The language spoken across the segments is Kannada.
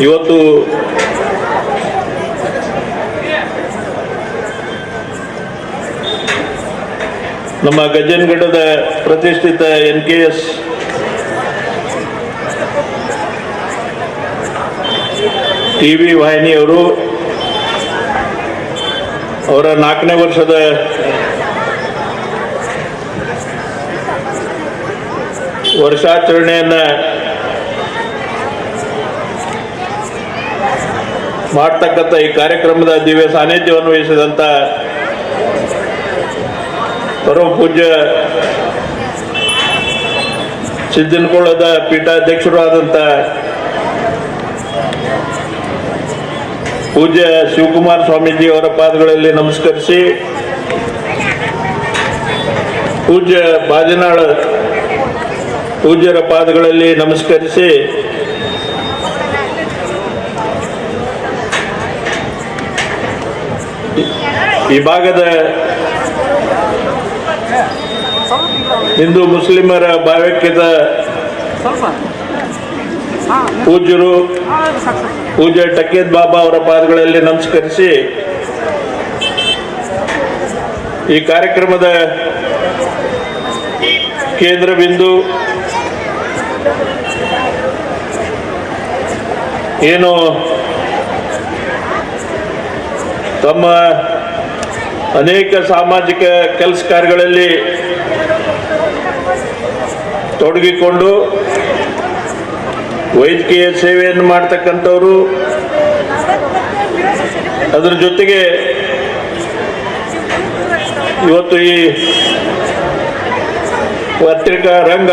ಇವತ್ತು ನಮ್ಮ ಗಜನ್ಗಢದ ಪ್ರತಿಷ್ಠಿತ N K S T V ವಾಹಿನಿಯವರು ಅವರ ನಾಲ್ಕನೇ ವರ್ಷದ ವರ್ಷಾಚರಣೆಯನ್ನ ಮಾಡ್ತಕ್ಕಂಥ ಈ ಕಾರ್ಯಕ್ರಮದ ದಿವ್ಯ ಸಾನ್ನಿಧ್ಯವನ್ನು ವಹಿಸಿದಂಥ ಪರಮ ಪೂಜ್ಯ ಸಿದ್ದನಕೊಳ್ಳದ ಪೀಠಾಧ್ಯಕ್ಷರು ಪೂಜ್ಯ ಶಿವಕುಮಾರ ಸ್ವಾಮೀಜಿ ಅವರ ಪಾದಗಳಲ್ಲಿ ನಮಸ್ಕರಿಸಿ, ಪೂಜ್ಯ ಬಾಜನಾಳ ಪೂಜ್ಯರ ಪಾದಗಳಲ್ಲಿ ನಮಸ್ಕರಿಸಿ ಈ ಭಾಗದ ಹಿಂದೂ ಮುಸ್ಲಿಮರ ಭಾವೈಕ್ಯದ ಪೂಜ್ಯರು ಪೂಜ್ಯ ಟಕೇತ್ ಬಾಬಾ ಅವರ ಪಾದಗಳಲ್ಲಿ ನಮಸ್ಕರಿಸಿ ಈ ಕಾರ್ಯಕ್ರಮದ ಕೇಂದ್ರ ಬಿಂದು ಏನು ತಮ್ಮ ಅನೇಕ ಸಾಮಾಜಿಕ ಕೆಲಸ ಕಾರ್ಯಗಳಲ್ಲಿ ತೊಡಗಿಕೊಂಡು ವೈದ್ಯಕೀಯ ಸೇವೆಯನ್ನು ಮಾಡ್ತಕ್ಕಂಥವರು. ಅದರ ಜೊತೆಗೆ ಇವತ್ತು ಈ ಪತ್ರಿಕಾ ರಂಗ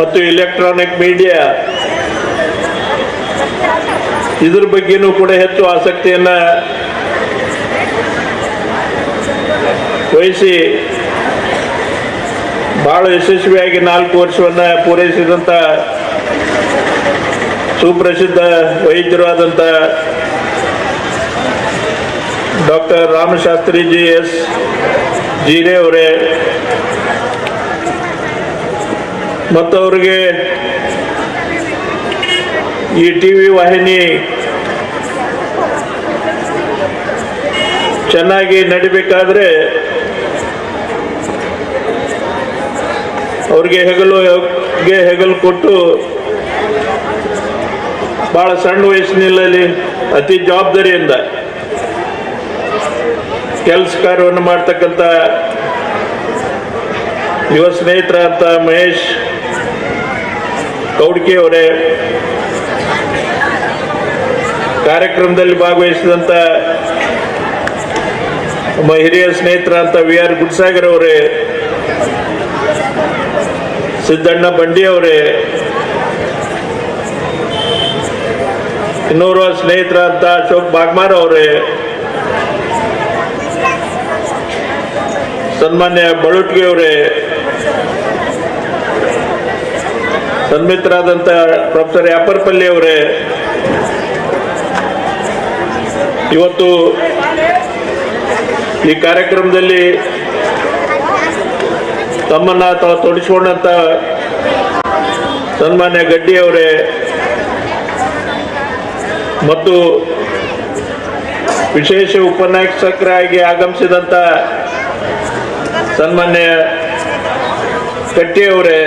ಮತ್ತು ಇಲೆಕ್ಟ್ರಾನಿಕ್ ಮೀಡಿಯಾ ಇದ್ರ ಬಗ್ಗೆನೂ ಕೂಡ ಹೆಚ್ಚು ಆಸಕ್ತಿಯನ್ನ ವಹಿಸಿ ಬಹಳ ಯಶಸ್ವಿಯಾಗಿ ನಾಲ್ಕು ವರ್ಷವನ್ನ ಪೂರೈಸಿದಂಥ ಸುಪ್ರಸಿದ್ಧ ವೈದ್ಯರಾದಂಥ ಡಾಕ್ಟರ್ ಡಾಕ್ಟರ್ ರಾಮಶಾಸ್ತ್ರಿಜಿ ಎಸ್ ಜೀರೆ ಅವರೇ. ಮತ್ತು ಅವರಿಗೆ ಈ ಟಿ ವಿ ವಾಹಿನಿ ಚೆನ್ನಾಗಿ ನಡಿಬೇಕಾದ್ರೆ ಅವ್ರಿಗೆ ಹೆಗಲು ಹೆಗಲು ಕೊಟ್ಟು ಬಹಳ ಸಣ್ಣ ವಯಸ್ಸಿನಲ್ಲಿ ಅತಿ ಜವಾಬ್ದಾರಿಯಿಂದ ಕೆಲಸ ಕಾರ್ಯವನ್ನು ಮಾಡ್ತಕ್ಕಂಥ ಯುವ ಸ್ನೇಹಿತರ ಅಂತ ಮಹೇಶ್ ಕೌಡ್ಕಿ ಅವರೇ ಕಾರ್ಯಕ್ರಮದಲ್ಲಿ ಭಾಗವಹಿಸಿದಂಥ ನಮ್ಮ ಹಿರಿಯ ಸ್ನೇಹಿತರ ಅಂತ ವಿ ಆರ್ ಗುಡ್ಸಾಗರ್ ಅವರೇ ಸಿದ್ದಣ್ಣ ಬಂಡಿ ಅವರೇ ಇನ್ನೂರು ಸ್ನೇಹಿತರ ಅಂತ ಅಶೋಕ್ ಬಾಗ್ಮಾರ್ ಅವರೇ, ಸನ್ಮಾನ್ಯ ಬಳುಟ್ಗಿ ಅವರೇ, ಸನ್ಮಿತ್ರಾದಂತ ಪ್ರೊಫೆಸರ್ ಯಾಪರ್ಪಲ್ಲಿ ಅವರೇ, ಇವತ್ತು ಈ ಕಾರ್ಯಕ್ರಮದಲ್ಲಿ ತಮ್ಮನ್ನ ತಾವು ತೊಡಗಿಸಿಕೊಂಡಂತ ಸನ್ಮಾನ್ಯ ಗಡ್ಡಿ ಅವರೇ, ಮತ್ತು ವಿಶೇಷ ಉಪನ್ಯಾಸಕರಾಗಿ ಆಗಮಿಸಿದಂತ ಸನ್ಮಾನ್ಯ ಕಟ್ಟಿ ಅವರೇ,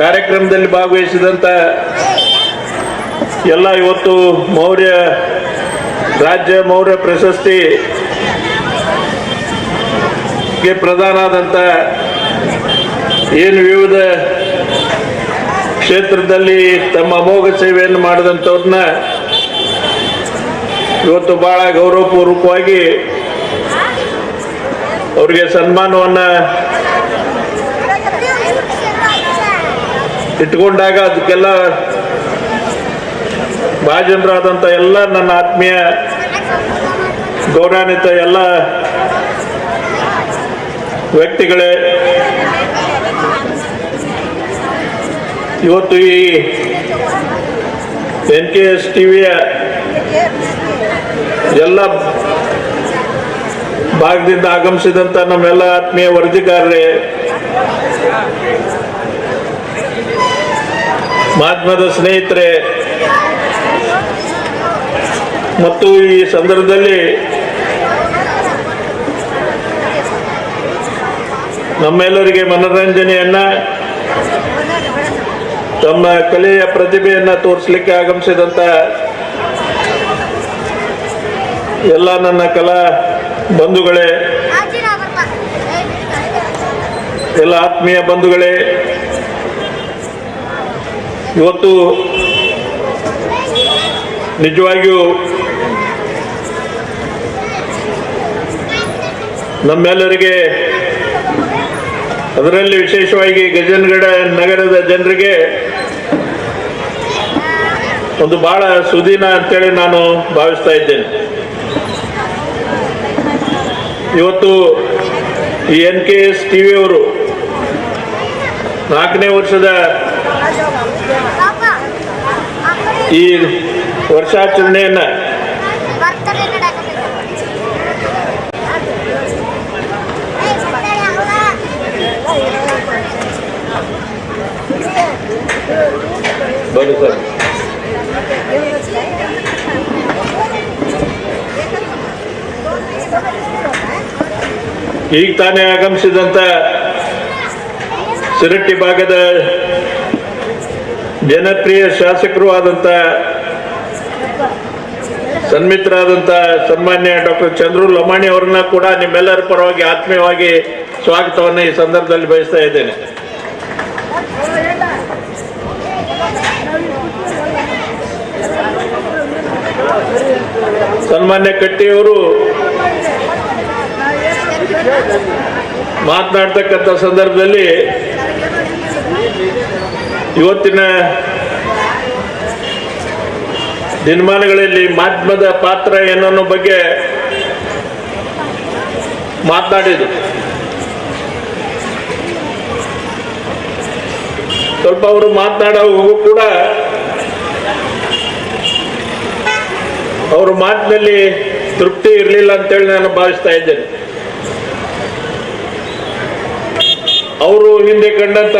ಕಾರ್ಯಕ್ರಮದಲ್ಲಿ ಭಾಗವಹಿಸಿದಂತ ಎಲ್ಲ ಇವತ್ತು ಮೌರ್ಯ, ರಾಜ್ಯ ಮೌರ್ಯ ಪ್ರಶಸ್ತಿ ಗೆ ಪ್ರಧಾನ ಆದಂತ ಏನು ವಿವಿಧ ಕ್ಷೇತ್ರದಲ್ಲಿ ತಮ್ಮ ಅಮೋಘ ಸೇವೆಯನ್ನು ಮಾಡಿದಂಥವ್ರನ್ನ ಇವತ್ತು ಬಹಳ ಗೌರವಪೂರ್ವಕವಾಗಿ ಅವರಿಗೆ ಸನ್ಮಾನವನ್ನು ಇಟ್ಕೊಂಡಾಗ ಅದಕ್ಕೆಲ್ಲ ಭಾಜನರಾದಂಥ ಎಲ್ಲ ನನ್ನ ಆತ್ಮೀಯ ಗೌರವಾನ್ವಿತ ಎಲ್ಲ ವ್ಯಕ್ತಿಗಳೇ, ಇವತ್ತು ಈ ಎನ್ ಕೆ ಎಸ್ ಟಿವಿಯ ಎಲ್ಲ ಭಾಗದಿಂದ ಆಗಮಿಸಿದಂಥ ನಮ್ಮೆಲ್ಲ ಆತ್ಮೀಯ ವರದಿಗಾರರೇ, ಮಾಧ್ಯಮದ ಸ್ನೇಹಿತರೆ, ಮತ್ತು ಈ ಸಂದರ್ಭದಲ್ಲಿ ನಮ್ಮೆಲ್ಲರಿಗೆ ಮನೋರಂಜನೆಯನ್ನ ತಮ್ಮ ಕಲೆಯ ಪ್ರತಿಭೆಯನ್ನ ತೋರಿಸಲಿಕ್ಕೆ ಆಗಮಿಸಿದಂತ ಎಲ್ಲ ನನ್ನ ಕಲಾ ಬಂಧುಗಳೇ, ಎಲ್ಲ ಆತ್ಮೀಯ ಬಂಧುಗಳೇ, ಇವತ್ತು ನಿಜವಾಗಿಯೂ ನಮ್ಮೆಲ್ಲರಿಗೆ ಅದರಲ್ಲಿ ವಿಶೇಷವಾಗಿ ಗಜನಗಡ ನಗರದ ಜನರಿಗೆ ಒಂದು ಬಹಳ ಸುದಿನ ಅಂತೇಳಿ ನಾನು ಭಾವಿಸ್ತಾ ಇದ್ದೇನೆ. ಇವತ್ತು ಈ ಎನ್ ಕೆ ಎಸ್ ಟಿ ಅವರು ನಾಲ್ಕನೇ ವರ್ಷದ ಈ ವರ್ಷಾಚರಣೆಯನ್ನ ಬನ್ನಿ ಸರ್. ಈಗ ತಾನೇ ಆಗಮಿಸಿದಂತ ಸಿರಟ್ಟಿ ಭಾಗದ ಜನಪ್ರಿಯ ಶಾಸಕರು ಆದಂತ ಸನ್ಮಿತ್ರರಾದಂಥ ಸನ್ಮಾನ್ಯ ಡಾಕ್ಟರ್ ಚಂದ್ರು ಲಮಾಣಿ ಅವರನ್ನ ಕೂಡ ನಿಮ್ಮೆಲ್ಲರ ಪರವಾಗಿ ಆತ್ಮೀಯವಾಗಿ ಸ್ವಾಗತವನ್ನು ಈ ಸಂದರ್ಭದಲ್ಲಿ ಬಯಸ್ತಾ ಇದ್ದೇನೆ. ಸನ್ಮಾನ್ಯ ಕಟ್ಟಿಯವರು ಮಾತನಾಡ್ತಕ್ಕಂಥ ಸಂದರ್ಭದಲ್ಲಿ ಇವತ್ತಿನ ದಿನಮಾನಗಳಲ್ಲಿ ಮಾಧ್ಯಮದ ಪಾತ್ರ ಏನನ್ನೋ ಬಗ್ಗೆ ಮಾತನಾಡಿದರು. ಸ್ವಲ್ಪ ಅವರು ಮಾತನಾಡೋ ಕೂಡ ಅವ್ರ ಮಾತಿನಲ್ಲಿ ತೃಪ್ತಿ ಇರಲಿಲ್ಲ ಅಂತೇಳಿ ನಾನು ಭಾವಿಸ್ತಾ ಇದ್ದೇನೆ. ಅವರು ಹಿಂದೆ ಕಂಡಂತ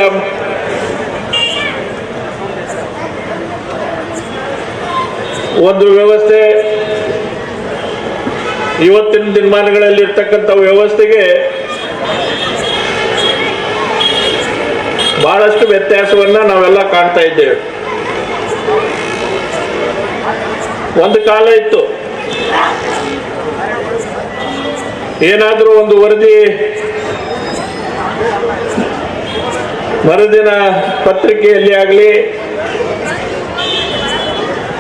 ಒಂದು ವ್ಯವಸ್ಥೆ ಇವತ್ತಿನ ದಿನಮಾನಗಳಲ್ಲಿ ಇರ್ತಕ್ಕಂಥ ವ್ಯವಸ್ಥೆಗೆ ಬಹಳಷ್ಟು ವ್ಯತ್ಯಾಸವನ್ನ ನಾವೆಲ್ಲ ಕಾಣ್ತಾ ಇದ್ದೇವೆ. ಒಂದು ಕಾಲ ಇತ್ತು. ಏನಾದರೂ ಒಂದು ವರದಿ, ಮರುದಿನ ಪತ್ರಿಕೆಯಲ್ಲಿ ಆಗಲಿ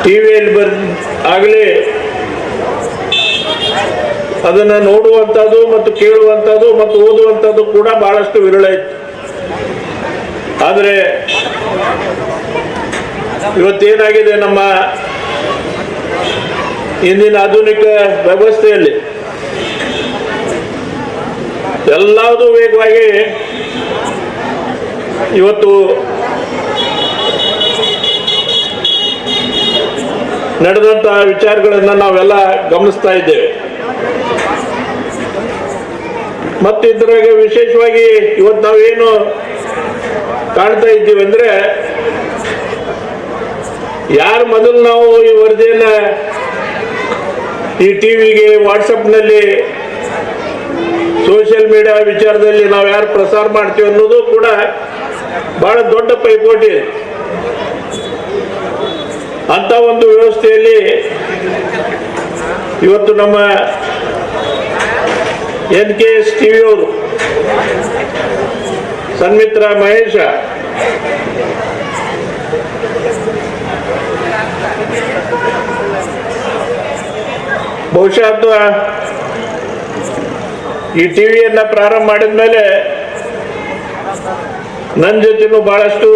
ಟಿವಿಯಲ್ಲಿ ಬರ್, ಆಗಲಿ, ಅದನ್ನು ನೋಡುವಂಥದ್ದು ಮತ್ತು ಕೇಳುವಂಥದ್ದು ಮತ್ತು ಓದುವಂಥದ್ದು ಕೂಡ ಬಹಳಷ್ಟು ವಿರಳ ಇತ್ತು. ಆದರೆ, ಇವತ್ತೇನಾಗಿದೆ ನಮ್ಮ ಇಂದಿನ ಆಧುನಿಕ ವ್ಯವಸ್ಥೆಯಲ್ಲಿ ಎಲ್ಲದೂ ವೇಗವಾಗಿ ಇವತ್ತು ನಡೆದಂತಹ ವಿಚಾರಗಳನ್ನು ನಾವೆಲ್ಲ ಗಮನಿಸ್ತಾ ಇದ್ದೇವೆ. ಮತ್ತು ಇದ್ರಾಗ ವಿಶೇಷವಾಗಿ ಇವತ್ತು ನಾವೇನು ಕಾಣ್ತಾ ಇದ್ದೀವಿ ಅಂದ್ರೆ ಯಾರು ಮೊದಲು ನಾವು ಈ ವರದಿಯನ್ನ ಈ ಟಿವಿಗೆ ವಾಟ್ಸಪ್ನಲ್ಲಿ ಸೋಷಿಯಲ್ ಮೀಡಿಯಾ ವಿಚಾರದಲ್ಲಿ ನಾವು ಯಾರು ಪ್ರಸಾರ ಮಾಡ್ತೀವಿ ಅನ್ನೋದು ಕೂಡ ಬಹಳ ದೊಡ್ಡ ಪೈಪೋಟಿ. ಅಂತ ಒಂದು ವ್ಯವಸ್ಥೆಯಲ್ಲಿ ಇವತ್ತು ನಮ್ಮ ಎನ್ ಕೆ ಎಸ್ ಟಿವಿ ಅವರು, ಸನ್ಮಿತ್ರ ಮಹೇಶ ಬಹುಶಃ ಅಥವಾ ಈ ಟಿವಿಯನ್ನ ಪ್ರಾರಂಭ ಮಾಡಿದ ಮೇಲೆ ನನ್ನ ಜೊತೆನೂ ಬಹಳಷ್ಟು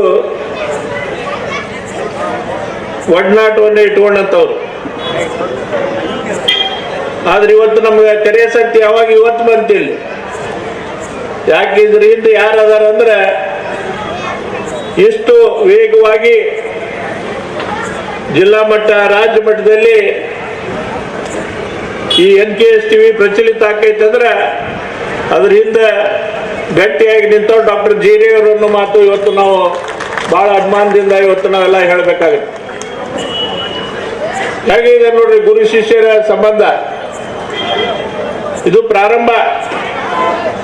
ಒಡನಾಟವನ್ನು ಇಟ್ಕೊಂಡಂಥವ್ರು ಆದ್ರೆ ಇವತ್ತು ನಮಗೆ ತೆರೆಯ ಶಕ್ತಿ ಯಾವಾಗ ಇವತ್ತು ಬಂತಿಲ್ಲ. ಯಾಕೆ ಇದ್ರ ಹಿಂದೆ ಯಾರು ಅದಾರ ಅಂದ್ರೆ ಇಷ್ಟು ವೇಗವಾಗಿ ಜಿಲ್ಲಾ ಮಟ್ಟ, ರಾಜ್ಯ ಮಟ್ಟದಲ್ಲಿ ಈ ಎನ್ ಕೆ ಎಸ್ ಟಿವಿ ಪ್ರಚಲಿತ ಆಕೈತೆ ಅಂದ್ರೆ ಅದ್ರ ಹಿಂದೆ ಗಟ್ಟಿಯಾಗಿ ನಿಂತ ಡಾಕ್ಟರ್ ಜೀರೇ ಅನ್ನೋ ಮಾತು ಇವತ್ತು ನಾವು ಬಹಳ ಅಭಿಮಾನದಿಂದ ಇವತ್ತು ನಾವೆಲ್ಲ ಹೇಳಬೇಕಾಗುತ್ತೆ. ಹೇಗಿದೆ ನೋಡ್ರಿ ಗುರು ಶಿಷ್ಯರ ಸಂಬಂಧ? ಇದು ಪ್ರಾರಂಭ.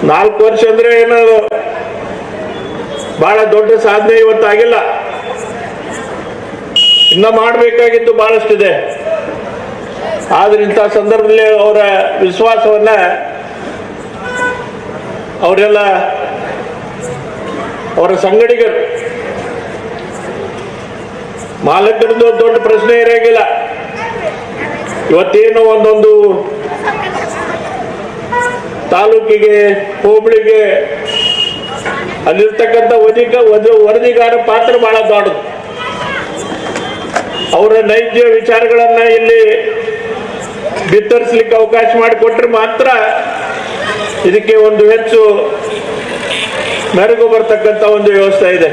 ನಾಲ್ಕು ವರ್ಷ ಅಂದ್ರೆ ಏನು ಬಹಳ ದೊಡ್ಡ ಸಾಧನೆ ಇವತ್ತಾಗಿಲ್ಲ. ಇನ್ನ ಮಾಡಬೇಕಾಗಿದ್ದು ಬಹಳಷ್ಟಿದೆ. ಆದ್ರೆ ಇಂಥ ಸಂದರ್ಭದಲ್ಲಿ ಅವರ ವಿಶ್ವಾಸವನ್ನ ಅವರೆಲ್ಲ ಅವರ ಸಂಗಡಿಗರು ಮಾಲಕರದ್ದು ದೊಡ್ಡ ಪ್ರಶ್ನೆ ಇರೋಂಗಿಲ್ಲ. ಇವತ್ತೇನು ಒಂದೊಂದು ತಾಲೂಕಿಗೆ, ಹೋಬಳಿಗೆ ಅಲ್ಲಿರ್ತಕ್ಕಂಥ ವಧಿಕ ವಧ- ವರದಿಗಾರ ಪಾತ್ರ ಬಹಳ ದೊಡ್ಡದು. ಅವರ ನೈಜ ವಿಚಾರಗಳನ್ನ ಇಲ್ಲಿ ಬಿತ್ತರಿಸ್ಲಿಕ್ಕೆ ಅವಕಾಶ ಮಾಡಿಕೊಟ್ರೆ ಮಾತ್ರ ಇದಕ್ಕೆ ಒಂದು ಹೆಚ್ಚು ಮೆರುಗು ಬರ್ತಕ್ಕಂಥ ಒಂದು ವ್ಯವಸ್ಥೆ ಇದೆ.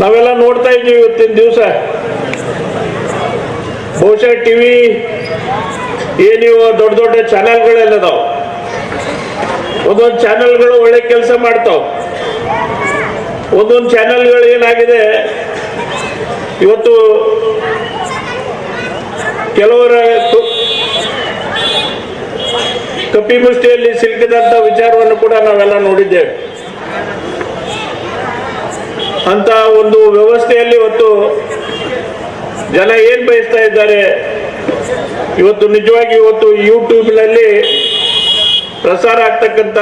ನಾವೆಲ್ಲ ನೋಡ್ತಾ ಇದ್ದೀವಿ ಇವತ್ತಿನ ದಿವಸ. ಬಹುಶಃ ಟಿವಿ ಏನಿವು ದೊಡ್ಡ ದೊಡ್ಡ ಚಾನೆಲ್ಗಳೆಲ್ಲ ಅದಾವ ಒಂದೊಂದು ಚಾನೆಲ್ಗಳು ಒಳ್ಳೆ ಕೆಲಸ ಮಾಡ್ತಾವ. ಒಂದೊಂದು ಚಾನೆಲ್ಗಳು ಏನಾಗಿದೆ? ಇವತ್ತು ಕೆಲವರ ಕಪಿಮುಷ್ಟಿಯಲ್ಲಿ ಸಿಲುಕಿದಂತ ವಿಚಾರವನ್ನು ಕೂಡ ನಾವೆಲ್ಲ ನೋಡಿದ್ದೇವೆ. ಅಂತ ಒಂದು ವ್ಯವಸ್ಥೆಯಲ್ಲಿ ಇವತ್ತು ಜನ ಏನ್ ಬಯಸ್ತಾ ಇದ್ದಾರೆ? ಇವತ್ತು ನಿಜವಾಗಿ ಇವತ್ತು ಯೂಟ್ಯೂಬ್ನಲ್ಲಿ ಪ್ರಸಾರ ಆಗ್ತಕ್ಕಂಥ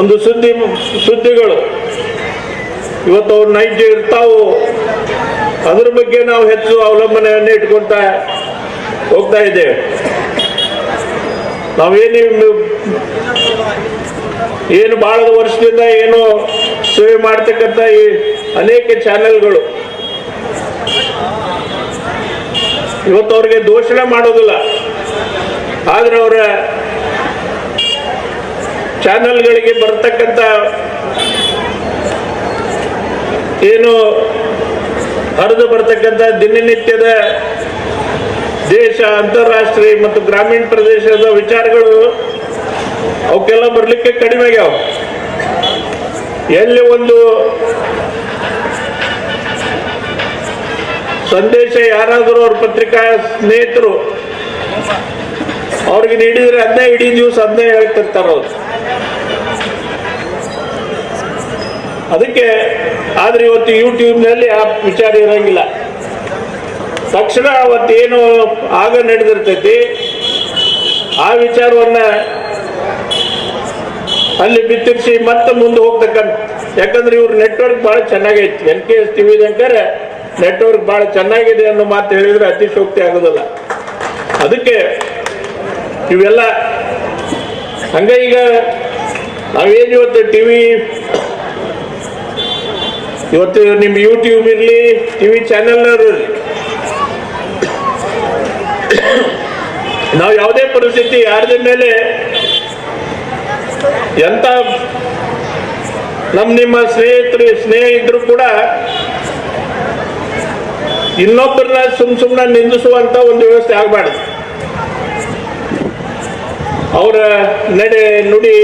ಒಂದು ಸುದ್ದಿ, ಸುದ್ದಿಗಳು. ಇವತ್ತು ಅವ್ರು ನೈಜ ಇರ್ತಾವು, ಅದ್ರ ಬಗ್ಗೆ ನಾವು ಹೆಚ್ಚು ಅವಲಂಬನೆಯನ್ನು ಇಟ್ಕೊಂತ ಹೋಗ್ತಾ ಇದ್ದೇವೆ. ನಾವೇನು ಏನು ಬಹಳ ವರ್ಷದಿಂದ ಏನು ಸೇವೆ ಮಾಡ್ತಕ್ಕಂಥ ಈ ಅನೇಕ ಚಾನೆಲ್ಗಳು. ಇವತ್ತು ಅವ್ರಿಗೆ ದೋಷಣೆ ಮಾಡೋದಿಲ್ಲ. ಆದ್ರೆ ಅವರ ಚಾನೆಲ್ಗಳಿಗೆ ಬರ್ತಕ್ಕಂಥ ಏನು ಹರಿದು ಬರ್ತಕ್ಕಂಥ ದಿನನಿತ್ಯದ ದೇಶ, ಅಂತಾರಾಷ್ಟ್ರೀಯ ಮತ್ತು ಗ್ರಾಮೀಣ ಪ್ರದೇಶದ ವಿಚಾರಗಳು ಅವಕ್ಕೆಲ್ಲ ಬರಲಿಕ್ಕೆ ಕಡಿಮೆ ಆಗ್ಯಾವ. ಎಲ್ಲಿ ಒಂದು ಸಂದೇಶ ಯಾರಾದರೂ ಅವ್ರ ಪತ್ರಿಕಾ ಸ್ನೇಹಿತರು ಅವ್ರಿಗೆ ನೀಡಿದ್ರೆ ಅದನ್ನೇ ಇಡೀ ದಿವಸ ಅದನ್ನೇ ಹೇಳ್ತಿರ್ತಾರ ಅವ್ರು. ಅದಕ್ಕೆ ಆದ್ರೆ ಇವತ್ತು ಯೂಟ್ಯೂಬ್ನಲ್ಲಿ ಆ ವಿಚಾರ ಇರಂಗಿಲ್ಲ. ತಕ್ಷಣ ಅವತ್ತೇನು ಆಗ ನಡೆದಿರ್ತೈತಿ. ಆ ವಿಚಾರವನ್ನ ಅಲ್ಲಿ ಬಿತ್ತಿರ್ಸಿ ಮತ್ತೆ ಮುಂದೆ ಹೋಗ್ತಕ್ಕಂಥ, ಯಾಕಂದ್ರೆ ಇವ್ರ ನೆಟ್ವರ್ಕ್ ಬಹಳ ಚೆನ್ನಾಗೈತಿ. ಎನ್ ಕೆ ಎಸ್ ಟಿವಿ ಅಂತಾರೆ ನೆಟ್ವರ್ಕ್ ಬಹಳ ಚೆನ್ನಾಗಿದೆ ಅನ್ನೋ ಮಾತು ಹೇಳಿದ್ರೆ ಅತಿಶೋಕ್ತಿ ಆಗೋದಿಲ್ಲ. ಅದಕ್ಕೆ ಇವೆಲ್ಲ, ಹಂಗ ಈಗ ನಾವೇನು ಇವತ್ತು ಟಿವಿ ಇವತ್ತು ನಿಮ್ಮ ಯೂಟ್ಯೂಬ್ ಇರಲಿ ಟಿವಿ ಚಾನೆಲ್ನವರು ನಾವು ಯಾವುದೇ ಪರಿಸ್ಥಿತಿ ಯಾರದ ಮೇಲೆ ಎಂತ ನಮ್ಮ ನಿಮ್ಮ ಸ್ನೇಹಿತರು ಸ್ನೇಹ ಇದ್ರು ಕೂಡ ಇನ್ನೊಬ್ಬರನ್ನ ಸುಮ್ ಸುಮ್ಮನೆ ನಿಂದಿಸುವಂತ ಒಂದು ವ್ಯವಸ್ಥೆ ಆಗಬಾರ್ದು. ಅವರ ನಡೆ ನುಡಿ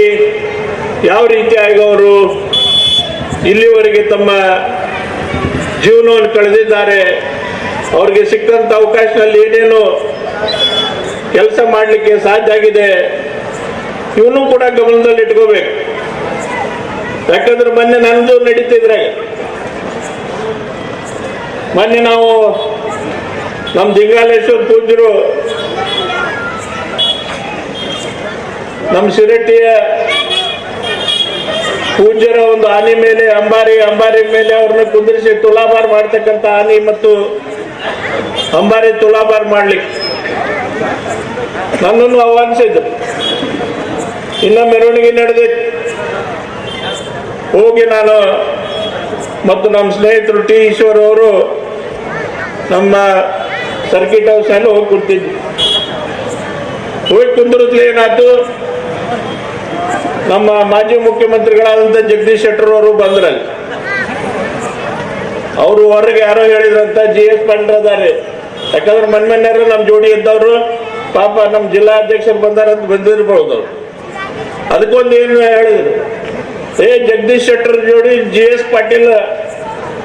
ಯಾವ ರೀತಿಯಾಗಿ ಅವರು ಇಲ್ಲಿವರೆಗೆ ತಮ್ಮ ಜೀವನವನ್ನು ಕಳೆದಿದ್ದಾರೆ. ಅವ್ರಿಗೆ ಸಿಕ್ಕಂತ ಅವಕಾಶದಲ್ಲಿ ಏನೇನು ಕೆಲಸ ಮಾಡಲಿಕ್ಕೆ ಸಾಧ್ಯ ಆಗಿದೆ. ಇವನು ಕೂಡ ಗಮನದಲ್ಲಿ ಇಟ್ಕೋಬೇಕು. ಯಾಕಂದ್ರೆ ಮೊನ್ನೆ ನಂದು ನಡೀತಿದ್ರೆ ಮೊನ್ನೆ ನಾವು ನಮ್ಮ ದಿಂಗಾಲೇಶ್ವರ ಪೂಜ್ಯರು ನಮ್ಮ ಶಿರಟ್ಟಿಯ ಪೂಜ್ಯರ ಒಂದು ಆನೆ ಮೇಲೆ, ಅಂಬಾರಿ ಅಂಬಾರಿ ಮೇಲೆ ಅವ್ರನ್ನ ಕುಂದಿರಿಸಿ ತುಲಾಭಾರ ಮಾಡ್ತಕ್ಕಂಥ ಆನೆ ಮತ್ತು ಅಂಬಾರಿ ತುಲಾಭಾರ ಮಾಡ್ಲಿಕ್ಕೆ. ನನ್ನನ್ನು ಆಹ್ವಾನಿಸಿದ್ರು. ಇನ್ನ ಮೆರವಣಿಗೆ ನಡೆದಿತ್ತು ಹೋಗಿ ನಾನು ಮತ್ತು ನಮ್ಮ ಸ್ನೇಹಿತರು ಟಿ ಈಶ್ವರ್ ಅವರು ನಮ್ಮ ಸರ್ಕಿಟ್ ಹೌಸ್ನಲ್ಲಿ ಹೋಗಿ ಕೊಡ್ತಿದ್ವಿ ಹೋಗಿ ಕುಂದಿರಿದ್ಲಿ ಏನಾಯ್ತು ನಮ್ಮ ಮಾಜಿ ಮುಖ್ಯಮಂತ್ರಿಗಳಾದಂಥ ಜಗದೀಶ್ ಶೆಟ್ಟರ್ ಅವರು ಬಂದ್ರಲ್ಲಿ. ಅವರು ಹೊರಗೆ ಯಾರೋ ಹೇಳಿದ್ರಂತ ಜಿ ಎಸ್ ಪಂಡ್ರದಾರೆ ಯಾಕಂದ್ರೆ ಮನ್ ಮನೆಯವರು ನಮ್ಮ ಜೋಡಿ ಇದ್ದವರು, ಪಾಪ ನಮ್ಮ ಜಿಲ್ಲಾ ಅಧ್ಯಕ್ಷರು ಬಂದಾರಂತ ಬಂದಿರ್ಬೋದು ಅವ್ರು. ಅದಕ್ಕೊಂದು ಏನು ಹೇಳಿದ್ರು? ಏ, ಜಗದೀಶ್ ಶೆಟ್ಟರ್ ಜೋಡಿ ಜಿ ಎಸ್ ಪಾಟೀಲ್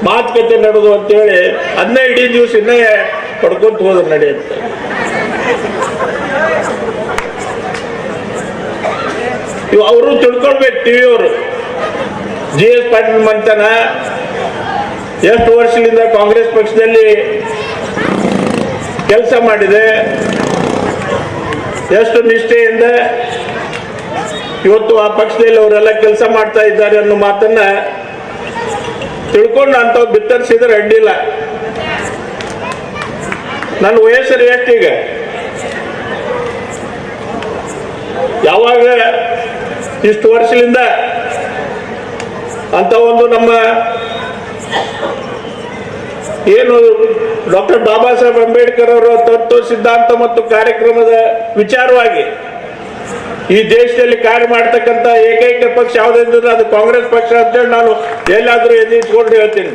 ಮಾತುಕತೆ ನಡೆದು ಅಂತ ಹೇಳಿ ಅದನ್ನೇ ಇಡೀ ದಿವಸ ಇನ್ನೇ ಪಡ್ಕೊಂತ ಹೋದ್ರು ನಡೆಯುತ್ತೆ. ಇವು ಅವರು ತಿಳ್ಕೊಳ್ಬೇಕು ಟಿವಿ ಅವರು ಜಿ ಎಸ್ ಪಾಟೀಲ್ ಮಂತನ ಎಷ್ಟು ವರ್ಷದಿಂದ ಕಾಂಗ್ರೆಸ್ ಪಕ್ಷದಲ್ಲಿ ಕೆಲಸ ಮಾಡಿದೆ. ಎಷ್ಟು ನಿಷ್ಠೆಯಿಂದ ಇವತ್ತು ಆ ಪಕ್ಷದಲ್ಲಿ ಅವರೆಲ್ಲ ಕೆಲಸ ಮಾಡ್ತಾ ಇದ್ದಾರೆ ಅನ್ನೋ ಮಾತನ್ನ ತಿಳ್ಕೊಂಡು ಅಂತ ಬಿತ್ತರಿಸಿದ್ರೆ ಅಡ್ಡಿಲ್ಲ. ನನ್ನ ವಯಸ್ಸರು ಎಷ್ಟೀಗ ಯಾವಾಗ ಇಷ್ಟು ವರ್ಷದಿಂದ ಅಂತ ಒಂದು ನಮ್ಮ ಏನು ಡಾಕ್ಟರ್ ಬಾಬಾ ಸಾಹೇಬ್ ಅಂಬೇಡ್ಕರ್ ಅವರ ತತ್ವ ಸಿದ್ಧಾಂತ ಮತ್ತು ಕಾರ್ಯಕ್ರಮದ ವಿಚಾರವಾಗಿ ಈ ದೇಶದಲ್ಲಿ ಕಾರ್ಯ ಮಾಡ್ತಕ್ಕಂಥ ಏಕೈಕ ಪಕ್ಷ ಯಾವುದಂದ್ರೆ ಅದು ಕಾಂಗ್ರೆಸ್ ಪಕ್ಷ ಅಂತೇಳಿ ನಾನು ಎಲ್ಲಾದರೂ ಎದುರಿಸಿಕೊಂಡು ಹೇಳ್ತೀನಿ.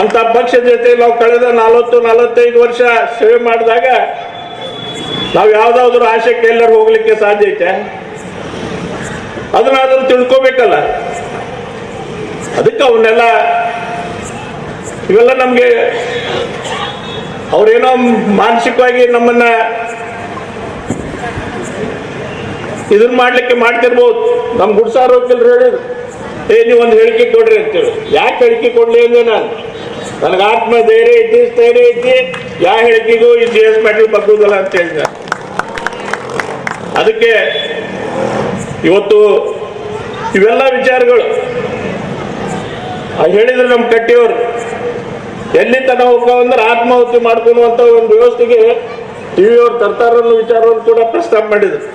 ಅಂತ ಪಕ್ಷದ ಜೊತೆ ನಾವು ಕಳೆದ ನಲವತ್ತು, ನಲವತ್ತೈದು ವರ್ಷ ಸೇವೆ ಮಾಡಿದಾಗ ನಾವು ಯಾವ್ದಾದ್ರು ಆಶಯಕ್ಕೆ ಎಲ್ಲರೂ ಹೋಗ್ಲಿಕ್ಕೆ ಸಾಧ್ಯ ಐತೆ. ಅದನ್ನಾದ್ರೂ ತಿಳ್ಕೊಬೇಕಲ್ಲ. ಅದಕ್ಕೆ ಅವನ್ನೆಲ್ಲ ಇವೆಲ್ಲ ನಮಗೆ ಅವರೇನೋ ಮಾನಸಿಕವಾಗಿ ನಮ್ಮನ್ನ ಇದನ್ನ ಮಾಡ್ಲಿಕ್ಕೆ ಮಾಡ್ತಿರ್ಬೋದು. ನಮ್ ಗುಡ್ಸಾರ ಹೋಗಿಲ್ರಿ ಹೇಳಿದ್ರು, ಏ, ನೀವು ಒಂದು ಹೇಳಿಕೆ ಕೊಡ್ರಿ ಅಂತೇಳಿ. ಯಾಕೆ ಹೇಳಿಕೆ ಕೊಡ್ಲಿ ಅಂದ್ರೆ ನಾನು. ನನಗೆ ಆತ್ಮ ಧೈರ್ಯ ಐತಿ ಸ್ಥೈರ್ಯ ಐತಿ ಯಾವ ಹೇಳಿಕೆಗೂ ಈ ಜಿ ಎಸ್ ಅಂತ ಹೇಳಿದ. ಅದಕ್ಕೆ ಇವತ್ತು ಇವೆಲ್ಲ ವಿಚಾರಗಳು. ಹೇಳಿದ್ರು ನಮ್ಮ ಕಟ್ಟಿಯವರು, ಎಲ್ಲಿ ತನ ಹೋಗ್ತಾವಂದ್ರೆ ಆತ್ಮಾಹುತಿ ಮಾಡ್ಕೊಳ್ಳುವಂತ ಒಂದು ವ್ಯವಸ್ಥೆಗೆ ಟಿವಿಯವ್ರು ಅವರು ಅನ್ನೋ ವಿಚಾರವನ್ನು ಕೂಡ ಪ್ರಸ್ತಾಪ ಮಾಡಿದ್ರು.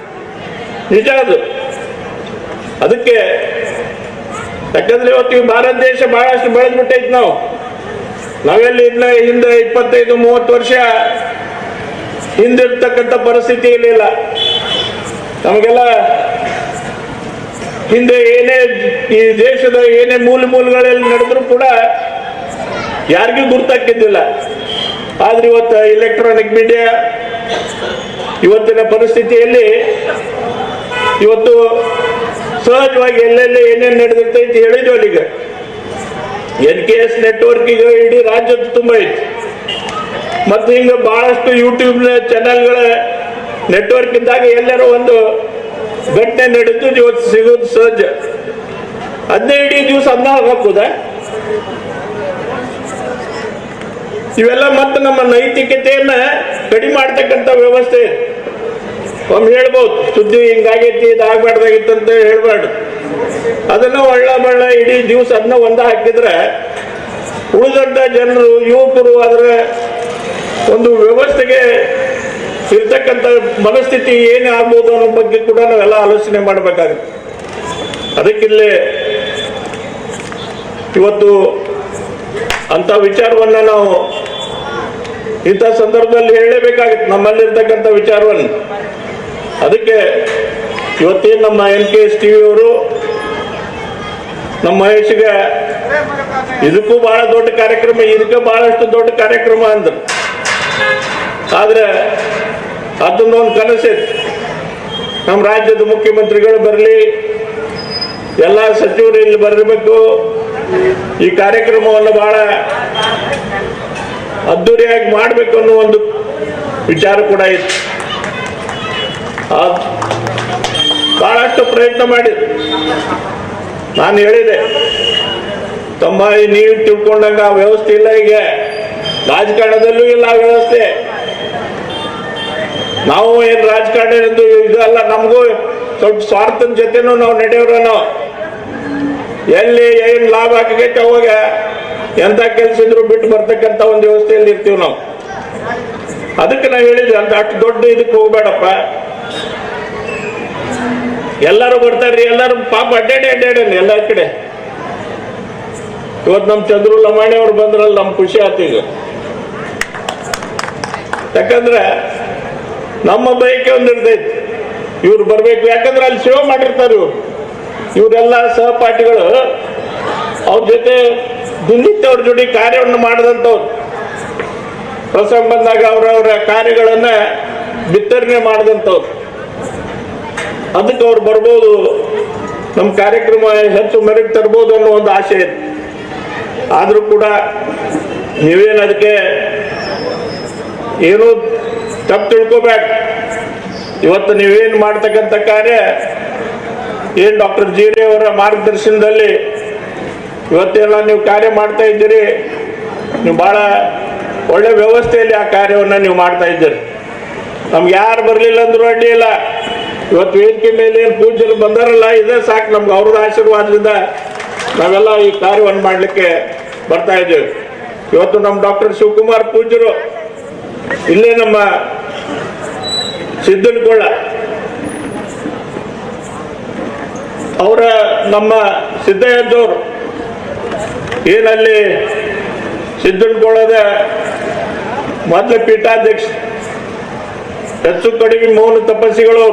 ನಿಜ ಅದು. ಅದಕ್ಕೆ ಯಾಕಂದ್ರೆ ಇವತ್ತು ಈ ಭಾರತ ದೇಶ ಬಹಳಷ್ಟು ಬೆಳೆದ್ಬಿಟ್ಟೈತಿ ನಾವು. ನಾವೆಲ್ಲಿ ಇನ್ನ ಹಿಂದೆ ಇಪ್ಪತ್ತೈದು, ಮೂವತ್ತು ವರ್ಷ ಹಿಂದಿರ್ತಕ್ಕಂಥ ಪರಿಸ್ಥಿತಿ ಇರಲಿಲ್ಲ. ನಮಗೆಲ್ಲ ಹಿಂದೆ ಏನೇ ಈ ದೇಶದ ಏನೇ ಮೂಲ ಮೂಲಗಳಲ್ಲಿ ನಡೆದ್ರು ಕೂಡ ಯಾರಿಗೂ ಗುರ್ತಾಕಿದ್ದಿಲ್ಲ ಆದ್ರೆ ಇವತ್ತು ಎಲೆಕ್ಟ್ರಾನಿಕ್ ಮೀಡಿಯಾ ಇವತ್ತಿನ ಪರಿಸ್ಥಿತಿಯಲ್ಲಿ ಇವತ್ತು ಸಹಜವಾಗಿ ಎಲ್ಲೆಲ್ಲಿ ಏನೇನು ನಡೆದಿರ್ತೈತಿ ಹೇಳಿದ್ವಿ ಈಗ ಎನ್ ಕೆ ಎಸ್ ನೆಟ್ವರ್ಕ್ ಈಗ ಇಡೀ ರಾಜ್ಯದ ತುಂಬ ಐತಿ. ಮತ್ತು ಹಿಂಗೆ ಬಹಳಷ್ಟು ಯೂಟ್ಯೂಬ್ ಚಾನೆಲ್ಗಳ ನೆಟ್ವರ್ಕ್ ಇದ್ದಾಗ ಎಲ್ಲರೂ ಒಂದು ಘಟನೆ ನಡೆದು ಇವತ್ತು ಸಿಗೋದು ಸಹಜ ಹದಿನೈದು ದಿವಸ ಅದನ್ನ ಹಾಕುದಾ. ಇವೆಲ್ಲ ಮತ್ತೆ ನಮ್ಮ ನೈತಿಕತೆಯನ್ನ ಕಡಿಮೆ ಮಾಡ್ತಕ್ಕಂಥ ವ್ಯವಸ್ಥೆ. ಒಮ್ಮೆ ಹೇಳ್ಬೋದು, ಸುದ್ದಿ ಹಿಂಗಾಗೈತಿ ಇದಾಗಬಾರ್ದಾಗಿತ್ತು ಅಂತ ಹೇಳ್ಬಾರ್ದು. ಅದನ್ನ ಒಳ್ಳ ಬಳ್ಳ ಇಡೀ ದಿವಸ ಅದನ್ನ ಒಂದ ಹಾಕಿದ್ರೆ ಉಳಿದಂಥ ಜನರು, ಯುವಕರು ಅದರ ಒಂದು ವ್ಯವಸ್ಥೆಗೆ ಇರ್ತಕ್ಕಂಥ ಮನಸ್ಥಿತಿ ಏನೇ ಆಗ್ಬೋದು ಅನ್ನೋ ಬಗ್ಗೆ ಕೂಡ ನಾವೆಲ್ಲ ಆಲೋಚನೆ ಮಾಡಬೇಕಾಗುತ್ತೆ. ಅದಕ್ಕಿಲ್ಲೇ ಇವತ್ತು ಅಂತ ವಿಚಾರವನ್ನ ನಾವು ಇಂಥ ಸಂದರ್ಭದಲ್ಲಿ ಹೇಳಲೇಬೇಕಾಗಿತ್ತು, ನಮ್ಮಲ್ಲಿರ್ತಕ್ಕಂಥ ವಿಚಾರವನ್ನು. ಅದಕ್ಕೆ ಇವತ್ತೇ ನಮ್ಮ ಎನ್ ಕೆ ಎಸ್ ಟಿವಿ ಅವರು ನಮ್ಮ ಮಹೇಶ್ಗೆ ಇದಕ್ಕೂ ಬಹಳ ದೊಡ್ಡ ಕಾರ್ಯಕ್ರಮ, ಇದಕ್ಕೆ ಬಹಳಷ್ಟು ದೊಡ್ಡ ಕಾರ್ಯಕ್ರಮ ಅಂದರು. ಆದ್ರೆ ಅದನ್ನೊಂದು ಕನಸಿತ್ತು ನಮ್ಮ ರಾಜ್ಯದ ಮುಖ್ಯಮಂತ್ರಿಗಳು ಬರಲಿ, ಎಲ್ಲ ಸಚಿವರು ಇಲ್ಲಿ ಬರಬೇಕು. ಈ ಕಾರ್ಯಕ್ರಮವನ್ನು ಬಹಳ ಅದ್ದೂರಿಯಾಗಿ ಮಾಡಬೇಕು ಅನ್ನೋ ಒಂದು ವಿಚಾರ ಕೂಡ ಇತ್ತು. ಬಹಳಷ್ಟು ಪ್ರಯತ್ನ ಮಾಡಿ ನಾನು ಹೇಳಿದೆ ತಮ್ಮ ನೀವು ತಿಳ್ಕೊಂಡಂಗ ಆ ವ್ಯವಸ್ಥೆ ಇಲ್ಲ ಈಗ. ರಾಜಕಾರಣದಲ್ಲೂ ಇಲ್ಲ ಆ ವ್ಯವಸ್ಥೆ. ನಾವು ಏನು ರಾಜಕಾರಣ ಎಂದು ಇದಲ್ಲ ನಮಗೂ ಸ್ವಲ್ಪ ಸ್ವಾರ್ಥದ ಜೊತೆನೂ ನಾವು ನಡೆಯೋರನು. ಎಲ್ಲಿ ಏನು ಲಾಭ ಆಗೈತೆ ಅವಾಗ ಎಂಥ ಕೆಲಸ ಇದ್ರು ಬಿಟ್ಟು ಬರ್ತಕ್ಕಂಥ ಒಂದು ವ್ಯವಸ್ಥೆಯಲ್ಲಿ ಇರ್ತೀವಿ ನಾವು. ಅದಕ್ಕೆ ನಾವು ಹೇಳಿದ್ವಿ, ಅಂತ ಅಷ್ಟು ದೊಡ್ಡ ಇದಕ್ಕೆ ಹೋಗ್ಬೇಡಪ್ಪ. ಎಲ್ಲರೂ ಬರ್ತಾರ್ರಿ, ಎಲ್ಲರೂ ಪಾಪ ಅಡ್ಡಾಡಿ ಅಡ್ಡಾಡಲ್ಲ ಎಲ್ಲ ಕಡೆ. ಇವತ್ತು ನಮ್ಮ ಚಂದ್ರು ಲಮಾಣಿ ಅವ್ರು ಬಂದ್ರಲ್ಲ ನಮ್ ಖುಷಿ ಆಯ್ತು ಯಾಕಂದ್ರೆ ನಮ್ಮ ಬಯಕೆ ಒಂದು ಇರ್ತೈತಿ ಇವ್ರು ಬರ್ಬೇಕು. ಯಾಕಂದ್ರೆ ಅಲ್ಲಿ ಸೇವೆ ಮಾಡಿರ್ತಾರೆ ಇವ್ರು. ಇವರೆಲ್ಲ ಸಹಪಾಠಿಗಳು. ಅವ್ರ ಜೊತೆ ದಿನನಿತ್ಯ ಅವ್ರ ಜೊತೆ ಕಾರ್ಯವನ್ನು ಮಾಡಿದಂಥವ್ರು. ಪ್ರಸಂಗ ಬಂದಾಗ ಅವರವರ ಕಾರ್ಯಗಳನ್ನ ಬಿತ್ತರಣೆ ಮಾಡಿದಂಥವ್ರು. ಅದಕ್ಕೆ ಅವ್ರು ಬರ್ಬೋದು. ನಮ್ಮ ಕಾರ್ಯಕ್ರಮ ಹೆಚ್ಚು ಮೆರಗ್ ತರ್ಬೋದು ಅನ್ನೋ ಒಂದು ಆಸೆ ಇದೆ. ಆದರೂ ಕೂಡ ನೀವೇನು ಅದಕ್ಕೆ ಏನು ತಪ್ಪು ತಿಳ್ಕೋಬೇಕು ಇವತ್ತು ನೀವೇನು ಮಾಡ್ತಕ್ಕಂಥ ಕಾರ್ಯ? ಏನು ಡಾಕ್ಟರ್ ಜೀರೆ ಅವರ ಮಾರ್ಗದರ್ಶನದಲ್ಲಿ ಇವತ್ತೆಲ್ಲ ನೀವು ಕಾರ್ಯ ಮಾಡ್ತಾ ಇದ್ದೀರಿ? ನೀವು ಭಾಳ ಒಳ್ಳೆ ವ್ಯವಸ್ಥೆಯಲ್ಲಿ ಆ ಕಾರ್ಯವನ್ನು ನೀವು ಮಾಡ್ತಾ ಇದ್ದೀರಿ. ನಮ್ಗೆ ಯಾರು ಬರಲಿಲ್ಲ ಅಂದ್ರೂ ಅಡ್ಡಿ ಇಲ್ಲ. ಇವತ್ತು ವೇದಿಕೆ ಮೇಲೆ ಏನು ಪೂಜೆಗಳು ಬಂದಾರಲ್ಲ, ಇದೇ ಸಾಕು ನಮ್ಗೆ ಅವ್ರದ್ದು ಆಶೀರ್ವಾದದಿಂದ ನಾವೆಲ್ಲ ಈ ಕಾರ್ಯವನ್ನು ಮಾಡಲಿಕ್ಕೆ ಬರ್ತಾ ಇದ್ದೇವೆ. ಇವತ್ತು ನಮ್ಮ ಡಾಕ್ಟರ್ ಶಿವಕುಮಾರ್ ಪೂಜ್ಯರು ಇಲ್ಲೇ ನಮ್ಮ ಸಿದ್ದನಕೊಳ್ಳ ಅವರ ನಮ್ಮ ಸಿದ್ದಯ್ಯದವರು ಏನಲ್ಲಿ ಸಿದ್ದನಕೊಳ್ಳದ ಮೊದಲ ಪೀಠಾಧ್ಯಕ್ಷ, ಹೆಚ್ಚು ಕಡಿಮೆ ಮೌನ ತಪಸ್ಸಿಗಳು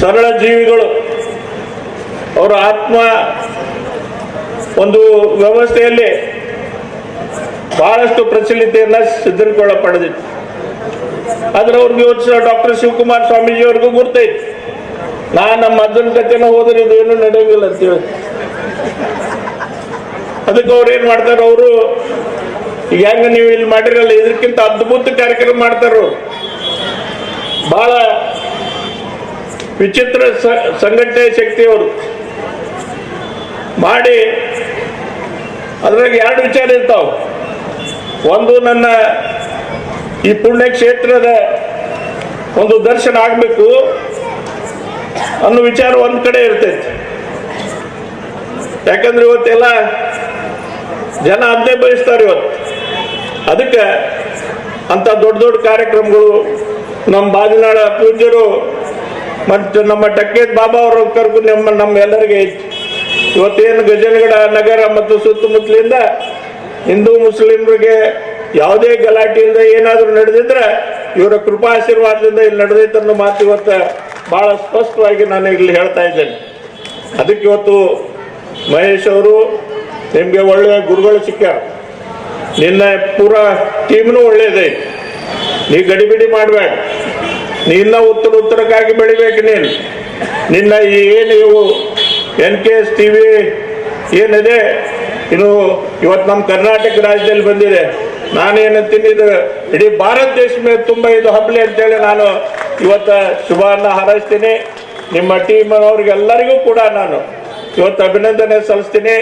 ಸರಳ ಜೀವಿಗಳು. ಅವರ ಆತ್ಮ ಒಂದು ವ್ಯವಸ್ಥೆಯಲ್ಲಿ ಬಹಳಷ್ಟು ಪ್ರಚಲಿತೆಯನ್ನ ಸಿದ್ಧರಿಕೊಳ್ಳ ಪಡೆದಿತ್ತು ಆದ್ರೆ ಅವ್ರಿಗೆ ಯೋಚಿಸೋ ಡಾಕ್ಟರ್ ಶಿವಕುಮಾರ್ ಸ್ವಾಮೀಜಿಯವ್ರಿಗೂ ಗುರ್ತೈತಿ ನಾ ನಮ್ಮ ಅಜ್ಜನ ಕಥೆನ ಹೋದ್ರೆ ಇದೇನು ನಡೆಯಂಗಿಲ್ಲ ಅಂತೇಳಿ ಅದಕ್ಕೆ ಅವ್ರು ಏನ್ ಮಾಡ್ತಾರೆ ಅವರು, ಈಗ ಹೆಂಗ ನೀವು ಇಲ್ಲಿ ಮಾಡಿರಲ್ಲ, ಇದಕ್ಕಿಂತ ಅದ್ಭುತ ಕಾರ್ಯಕ್ರಮ ಮಾಡ್ತಾರ ಬಹಳ ವಿಚಿತ್ರ ಸಂಘಟನೆ ಶಕ್ತಿ ಅವರು. ಮಾಡಿ, ಅದ್ರಾಗ ಎರಡು ವಿಚಾರ ಇರ್ತಾವ. ಒಂದು ನನ್ನ ಈ ಪುಣ್ಯ ಕ್ಷೇತ್ರದ ಒಂದು ದರ್ಶನ ಆಗಬೇಕು ಅನ್ನೋ ವಿಚಾರ ಒಂದು ಕಡೆ ಇರ್ತೈತಿ. ಯಾಕಂದ್ರೆ ಇವತ್ತೆಲ್ಲ ಜನ ಅದನ್ನೇ ಬಯಸ್ತಾರೆ ಇವತ್ತು. ಅದಕ್ಕೆ ಅಂತ ದೊಡ್ಡ ದೊಡ್ಡ ಕಾರ್ಯಕ್ರಮಗಳು ನಮ್ಮ ಬಾಜಿನಾಳ ಪೂಜ್ಯರು ಮತ್ತು ನಮ್ಮ ಟಕ್ಕೇತ್ ಬಾಬಾ ಅವರು ಕರ್ಕೊಂಡು ನಮ್ಮ ನಮ್ಮ ಎಲ್ಲರಿಗೆ ಇವತ್ತೇನು ಗಜನಗಡ ನಗರ ಮತ್ತು ಸುತ್ತಮುತ್ತಲಿಂದ ಹಿಂದೂ ಮುಸ್ಲಿಮರಿಗೆ ಯಾವುದೇ ಗಲಾಟೆಯಿಂದ ಏನಾದರೂ ನಡೆದಿದ್ರೆ ಇವರ ಕೃಪಾ ಆಶೀರ್ವಾದದಿಂದ ಇಲ್ಲಿ ನಡೆದೈತೆ ಅನ್ನೋ ಮಾತು ಇವತ್ತು ಭಾಳ ಸ್ಪಷ್ಟವಾಗಿ ನಾನು ಇಲ್ಲಿ ಹೇಳ್ತಾ ಇದ್ದೇನೆ. ಅದಕ್ಕೆ ಇವತ್ತು ಮಹೇಶ್ ಅವರು ನಿಮಗೆ ಒಳ್ಳೆಯ ಗುರುಗಳು ಸಿಕ್ಕ. ನಿನ್ನ ಪೂರ ಟೀಮ್ನು ಒಳ್ಳೇದೈತಿ ನೀ ಗಡಿಬಿಡಿ ಮಾಡಬೇಡ. ನಿನ್ನ ಉತ್ತರ ಉತ್ತರಕ್ಕಾಗಿ ಬೆಳಿಬೇಕು ನೀನು. ನಿನ್ನ ಏನು ಇವು N K S T V ಏನಿದೆ? ಇದು ಇವತ್ತು ನಮ್ಮ ಕರ್ನಾಟಕ ರಾಜ್ಯದಲ್ಲಿ ಬಂದಿದೆ. ನಾನೇನಂತೀನಿ ಇದು ಇಡೀ ಭಾರತ ದೇಶ ಮೇಲೆ ತುಂಬ ಇದು ಹಬ್ಬಲಿ ಅಂತೇಳಿ ನಾನು ಇವತ್ತು ಶುಭವನ್ನು ಹಾರೈಸ್ತೀನಿ. ನಿಮ್ಮ ಟೀಮ್ ಅವ್ರಿಗೆಲ್ಲರಿಗೂ ಕೂಡ ನಾನು ಇವತ್ತು ಅಭಿನಂದನೆ ಸಲ್ಲಿಸ್ತೀನಿ.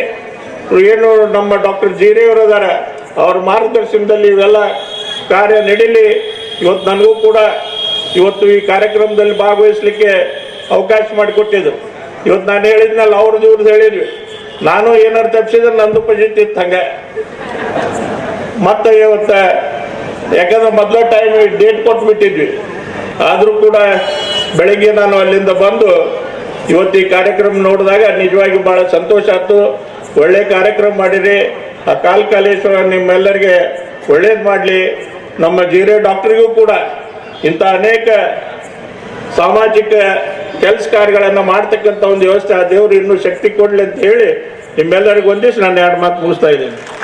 ಏನು ನಮ್ಮ ಡಾಕ್ಟರ್ ಜೀರೆಯವರು ಇದ್ದಾರೆ ಅವ್ರ ಮಾರ್ಗದರ್ಶನದಲ್ಲಿ ಇವೆಲ್ಲ ಕಾರ್ಯ ನಡೀಲಿ. ಇವತ್ತು ನನಗೂ ಕೂಡ ಇವತ್ತು ಈ ಕಾರ್ಯಕ್ರಮದಲ್ಲಿ ಭಾಗವಹಿಸ್ಲಿಕ್ಕೆ ಅವಕಾಶ ಮಾಡಿಕೊಟ್ಟಿದ್ರು. ಇವತ್ತು ನಾನು ಹೇಳಿದ್ನಲ್ಲ, ಅವ್ರದ್ದು ಇವ್ರದ್ದು ಹೇಳಿದ್ವಿ. ನಾನು ಏನಾರು ತಪ್ಪಿಸಿದ್ರೆ ನಂದು ಪಜಿಟ್ ಇತ್ತು ಹಂಗೆ. ಮತ್ತೆ ಇವತ್ತು ಯಾಕಂದ್ರೆ ಮೊದಲ ಟೈಮ್ ಡೇಟ್ ಕೊಟ್ಬಿಟ್ಟಿದ್ವಿ. ಆದರೂ ಕೂಡ ಬೆಳಿಗ್ಗೆ ನಾನು ಅಲ್ಲಿಂದ ಬಂದು ಇವತ್ತು ಈ ಕಾರ್ಯಕ್ರಮ ನೋಡಿದಾಗ ನಿಜವಾಗಿ ಬಹಳ ಸಂತೋಷ ಆಯ್ತು. ಒಳ್ಳೆ ಕಾರ್ಯಕ್ರಮ ಮಾಡಿರಿ. ಆ ಕಾಲ್ ಕಾಲೇಶ್ವರ ನಿಮ್ಮೆಲ್ಲರಿಗೆ ಒಳ್ಳೇದು ಮಾಡಲಿ. ನಮ್ಮ ಜೀರೋ ಡಾಕ್ಟ್ರಿಗೂ ಕೂಡ ಇಂಥ ಅನೇಕ ಸಾಮಾಜಿಕ ಕೆಲಸ ಕಾರ್ಯಗಳನ್ನು ಮಾಡ್ತಕ್ಕಂಥ ಒಂದು ವ್ಯವಸ್ಥೆ, ಆ ದೇವರು ಇನ್ನೂ ಶಕ್ತಿ ಕೊಡಲಿ ಅಂತ ಹೇಳಿ ನಿಮ್ಮೆಲ್ಲರಿಗೂ ಒಂದಿವ್ಸ ನಾನು ಎರಡು ಮಾತು ಮುಗಿಸ್ತಾ ಇದ್ದೀನಿ.